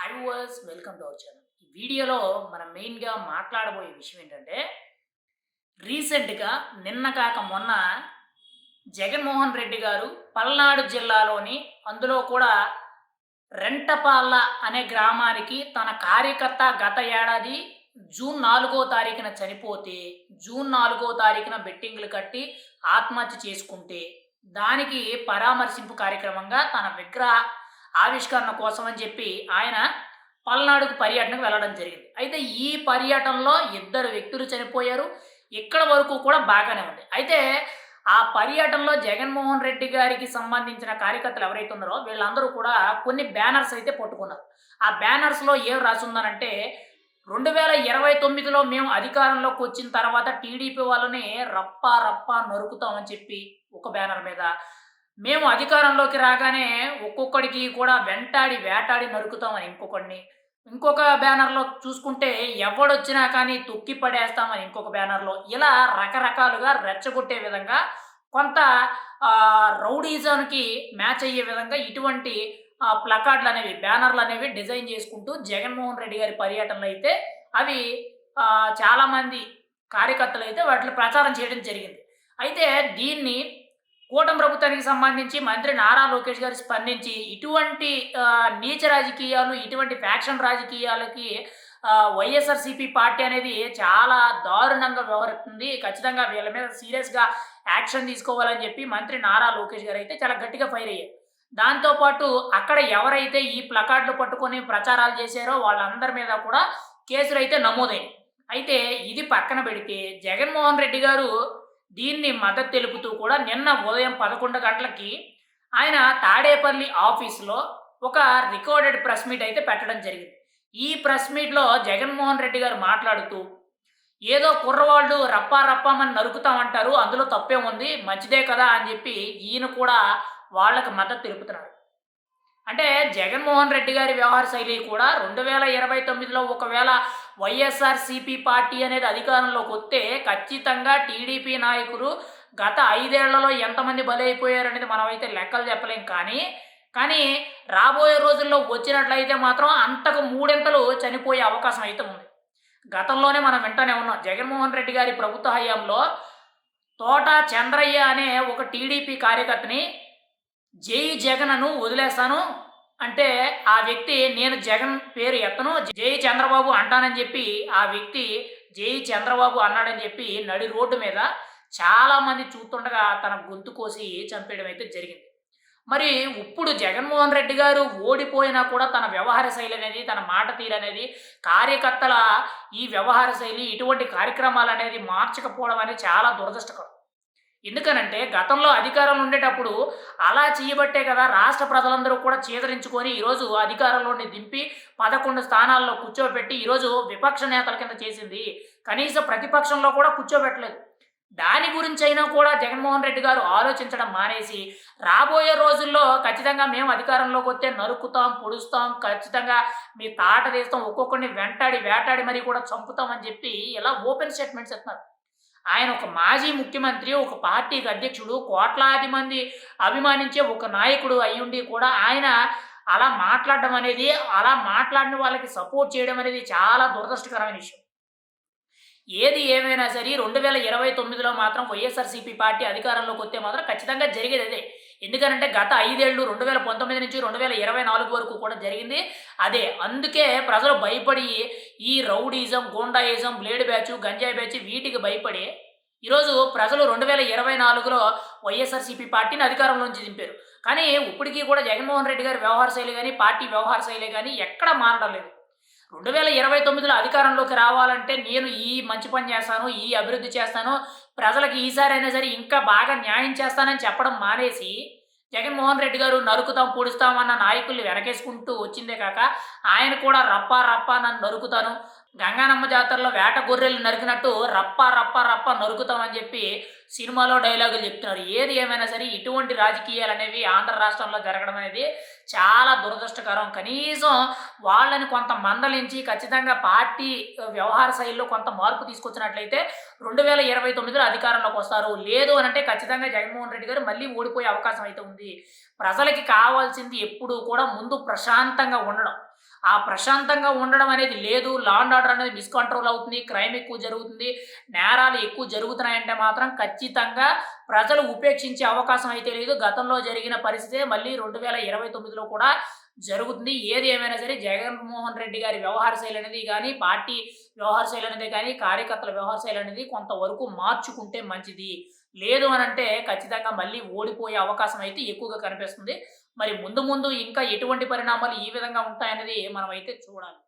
Hi viewers welcome to our channel ఈ వీడియోలో మనం మెయిన్గా మాట్లాడబోయే విషయం ఏంటంటే రీసెంట్గా నిన్న కాక మొన్న జగన్మోహన్ రెడ్డి గారు పల్నాడు జిల్లాలోని అందులో కూడా రెంటపాళ్ళ అనే గ్రామానికి తన కార్యకర్త గత ఏడాది జూన్ నాలుగో తారీఖున చనిపోతే జూన్ నాలుగో తారీఖున బెట్టింగ్లు కట్టి ఆత్మహత్య చేసుకుంటే దానికి పరామర్శింపు కార్యక్రమంగా తన విగ్రహ ఆవిష్కరణ కోసం అని చెప్పి ఆయన పల్నాడుకు పర్యటనకు వెళ్ళడం జరిగింది. అయితే ఈ పర్యటనలో ఇద్దరు వ్యక్తులు చనిపోయారు. ఇక్కడ వరకు కూడా బాగానే ఉంది. అయితే ఆ పర్యటనలో జగన్మోహన్ రెడ్డి గారికి సంబంధించిన కార్యకర్తలు ఎవరైతే ఉన్నారో వీళ్ళందరూ కూడా కొన్ని బ్యానర్స్ అయితే పట్టుకున్నారు. ఆ బ్యానర్స్లో ఏం రాసిందనంటే రెండు వేల ఇరవై తొమ్మిదిలో మేము అధికారంలోకి వచ్చిన తర్వాత టీడీపీ వాళ్ళని రప్ప రప్ప నరుకుతామని చెప్పి ఒక బ్యానర్ మీద మేము అధికారంలోకి రాగానే ఒక్కొక్కడికి కూడా వెంటాడి వేటాడి నరుకుతామని ఇంకొకడిని. ఇంకొక బ్యానర్లో చూసుకుంటే ఎవడొచ్చినా కానీ తొక్కి పడేస్తామని ఇంకొక బ్యానర్లో. ఇలా రకరకాలుగా రెచ్చగొట్టే విధంగా కొంత రౌడీజోన్కి రౌడీజానికి మ్యాచ్ అయ్యే విధంగా ఇటువంటి ప్లకార్డులు అనేవి బ్యానర్లు అనేవి డిజైన్ చేసుకుంటూ జగన్మోహన్ రెడ్డి గారి పర్యటనలు అయితే అవి చాలామంది కార్యకర్తలు అయితే వాటిని ప్రచారం చేయడం జరిగింది. అయితే దీన్ని కూటమి ప్రభుత్వానికి సంబంధించి మంత్రి నారా లోకేష్ గారు స్పందించి ఇటువంటి నీచ రాజకీయాలు ఇటువంటి ఫ్యాక్షన్ రాజకీయాలకి వైఎస్ఆర్సీపీ పార్టీ అనేది చాలా దారుణంగా వ్యవహరిస్తుంది. ఖచ్చితంగా వీళ్ళ మీద సీరియస్గా యాక్షన్ తీసుకోవాలని చెప్పి మంత్రి నారా లోకేష్ గారు అయితే చాలా గట్టిగా ఫైర్ అయ్యారు. దాంతోపాటు అక్కడ ఎవరైతే ఈ ప్లకార్డులు పట్టుకొని ప్రచారాలు చేశారో వాళ్ళందరి మీద కూడా కేసులు అయితే నమోదయ్యాయి. అయితే ఇది పక్కన పెడితే జగన్మోహన్ రెడ్డి గారు దీన్ని మద్దతు తెలుపుతూ కూడా నిన్న ఉదయం పదకొండు గంటలకి ఆయన తాడేపల్లి ఆఫీస్లో ఒక రికార్డెడ్ ప్రెస్ మీట్ అయితే పెట్టడం జరిగింది. ఈ ప్రెస్ మీట్లో జగన్మోహన్ రెడ్డి గారు మాట్లాడుతూ ఏదో కుర్రవాళ్ళు రప్పా రప్పామని నరుకుతామంటారు అందులో తప్పే ఉంది మంచిదే కదా అని చెప్పి ఈయన కూడా వాళ్ళకి మద్దతు తెలుపుతున్నారు. అంటే జగన్మోహన్ రెడ్డి గారి వ్యవహార శైలి కూడా రెండు వేల ఇరవై తొమ్మిదిలో ఒకవేళ వైఎస్ఆర్సీపీ పార్టీ అనేది అధికారంలోకి వస్తే ఖచ్చితంగా టీడీపీ నాయకులు గత ఐదేళ్ళలో ఎంతమంది బలైపోయారు అనేది మనమైతే లెక్కలు చెప్పలేం. కానీ కానీ రాబోయే రోజుల్లో వచ్చినట్లయితే మాత్రం అంతకు మూడింతలు చనిపోయే అవకాశం అయితే ఉంది. గతంలోనే మనం వింటనే ఉన్నాం జగన్మోహన్ రెడ్డి గారి ప్రభుత్వ హయాంలో తోట చంద్రయ్య అనే ఒక టీడీపీ కార్యకర్తని జై జగన్ను వదిలేస్తాను అంటే ఆ వ్యక్తి నేను జగన్ పేరు ఎత్తను జై చంద్రబాబు అంటానని చెప్పి ఆ వ్యక్తి జై చంద్రబాబు అన్నాడని చెప్పి నడి రోడ్డు మీద చాలామంది చూస్తుండగా తన గొంతు కోసి చంపేయడం అయితే జరిగింది. మరి ఇప్పుడు జగన్మోహన్ రెడ్డి గారు ఓడిపోయినా కూడా తన వ్యవహార శైలి అనేది తన మాట తీరు అనేది కార్యకర్తల ఈ వ్యవహార శైలి ఇటువంటి కార్యక్రమాలు అనేది మార్చకపోవడం అనేది చాలా దురదృష్టకరం. ఎందుకనంటే గతంలో అధికారంలో ఉండేటప్పుడు అలా చేయబట్టే కదా రాష్ట్ర ప్రజలందరూ కూడా చేదరించుకొని ఈరోజు అధికారంలోని దింపి పదకొండు స్థానాల్లో కూర్చోబెట్టి ఈరోజు విపక్ష నేతల కింద చేసింది. కనీసం ప్రతిపక్షంలో కూడా కూర్చోబెట్టలేదు. దాని గురించి అయినా కూడా జగన్మోహన్ రెడ్డి గారు ఆలోచించడం మానేసి రాబోయే రోజుల్లో ఖచ్చితంగా మేము అధికారంలోకి వస్తే నరుకుతాం పొడుస్తాం ఖచ్చితంగా మీ తాట తీస్తాం ఒక్కొక్కరిని వెంటాడి వేటాడి మరీ కూడా చంపుతామని చెప్పి ఇలా ఓపెన్ స్టేట్మెంట్స్ ఇస్తున్నారు. ఆయన ఒక మాజీ ముఖ్యమంత్రి ఒక పార్టీకి అధ్యక్షుడు కోట్లాది మంది అభిమానించే ఒక నాయకుడు అయ్యుండి కూడా ఆయన అలా మాట్లాడడం అనేది అలా మాట్లాడిన వాళ్ళకి సపోర్ట్ చేయడం అనేది చాలా దురదృష్టకరమైన విషయం. ఏది ఏమైనా సరే రెండు వేల ఇరవై తొమ్మిదిలో మాత్రం వైఎస్ఆర్సీపీ పార్టీ అధికారంలోకి వస్తే మాత్రం ఖచ్చితంగా జరిగేది అదే. ఎందుకంటే గత ఐదేళ్ళు రెండు వేల పంతొమ్మిది నుంచి రెండు వేల ఇరవై నాలుగు వరకు కూడా జరిగింది. అదే అందుకే ప్రజలు భయపడి ఈ రౌడీజం గోండాయిజం బ్లేడ్ బ్యాచ్ గంజాయి బ్యాచ్ వీటికి భయపడి ఈరోజు ప్రజలు రెండు వేల ఇరవై నాలుగులో వైఎస్ఆర్సీపీ పార్టీని అధికారంలోంచి దింపారు. కానీ ఇప్పటికీ కూడా జగన్మోహన్ రెడ్డి గారి వ్యవహార శైలి కానీ పార్టీ వ్యవహార శైలి కానీ ఎక్కడ మారడం లేదు. రెండు వేల ఇరవై తొమ్మిదిలో అధికారంలోకి రావాలంటే నేను ఈ మంచి పని చేస్తాను ఈ అభివృద్ధి చేస్తాను ప్రజలకు ఈసారి అయినా సరే ఇంకా బాగా న్యాయం చేస్తానని చెప్పడం మానేసి జగన్మోహన్ రెడ్డి గారు నరుకుతాం పొడుస్తాం అన్న నాయకుల్ని వెనకేసుకుంటూ వచ్చిందే కాక ఆయన కూడా రప్పా రప్పా నన్ను నరుకుతాను. గంగానమ్మ జాతరలో వేట గొర్రెలు నరికినట్టు రప్పా రప్పా రప్పా నరుకుతామని చెప్పి సినిమాలో డైలాగులు చెప్తున్నారు. ఏది ఏమైనా సరే ఇటువంటి రాజకీయాలు అనేవి ఆంధ్ర రాష్ట్రంలో జరగడం అనేది చాలా దురదృష్టకరం. కనీసం వాళ్ళని కొంత మందలించి ఖచ్చితంగా పార్టీ వ్యవహార శైలిలో కొంత మార్పు తీసుకొచ్చినట్లయితే రెండు వేల ఇరవై తొమ్మిదిలో అధికారంలోకి వస్తారు. లేదు అని అంటే ఖచ్చితంగా జగన్మోహన్ రెడ్డి గారు మళ్ళీ ఓడిపోయే అవకాశం అయితే ఉంది. ప్రజలకి కావాల్సింది ఎప్పుడూ కూడా ముందు ప్రశాంతంగా ఉండడం. ఆ ప్రశాంతంగా ఉండడం అనేది లేదు. లా అండ్ ఆర్డర్ అనేది మిస్కంట్రోల్ అవుతుంది. క్రైమ్ ఎక్కువ జరుగుతుంది. నేరాలు ఎక్కువ జరుగుతున్నాయంటే మాత్రం ఖచ్చితంగా ప్రజలు ఉపేక్షించే అవకాశం అయితే లేదు. గతంలో జరిగిన పరిస్థితే మళ్ళీ రెండు వేల ఇరవై తొమ్మిదిలో కూడా జరుగుతుంది. ఏది ఏమైనా సరే జగన్మోహన్ రెడ్డి గారి వ్యవహార శైలి అనేది కానీ పార్టీ వ్యవహార శైలి అనేది కానీ కార్యకర్తల వ్యవహార శైలి అనేది కొంతవరకు మార్చుకుంటే మంచిది. లేదు అని అంటే ఖచ్చితంగా మళ్ళీ ఓడిపోయే అవకాశం అయితే ఎక్కువగా కనిపిస్తుంది. మరి ముందు ముందు ఇంకా ఎటువంటి పరిణామాలు ఈ విధంగా ఉంటాయనేది మనం అయితే చూడాలి.